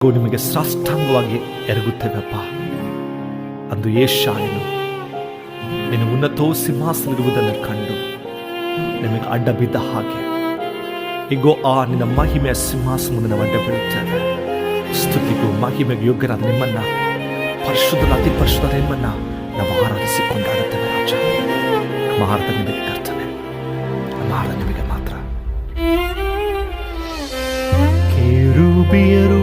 ನಾವು ನಿಮಗೆ ಸಾಷ್ಟಾಂಗವಾಗಿ ಎರಗುತ್ತೇವಪ್ಪ ಅಂದು ಏಷಾಯನು ನಿನ್ನ ಉನ್ನತೋ ಸಿಂಹಾಸನಿರುವುದನ್ನು ಕಂಡು ನಿಮಗೆ ಅಡ್ಡ ಬಿದ್ದ ಹಾಗೆ ಈಗೋ ಆ ನಿನ್ನ ಮಹಿಮೆಯ ಸಿಂಹಾಸನವನ್ನು ನಾವು ಅಡ್ಡ ಬೀಳುತ್ತೇವೆ ಸ್ತುತಿಗೂ ಮಹಿಮೆಗೆ ಯೋಗ್ಯರಾದ ನಿಮ್ಮನ್ನ ಪರಿಶುದ್ಧದ ಅತಿ ಪರಿಶುದ್ಧ ನಿಮ್ಮನ್ನ ನಾವು ಆರಾಧಿಸಿಕೊಂಡಾಡುತ್ತೇವೆ ರಾಜ. ನಮ್ಮ ನಿಮಗೆ ಕರ್ತನೆ ನಮ್ಮ ನಿಮಗೆ ಮಾತ್ರ. ಕೆರೂಬಿಯರು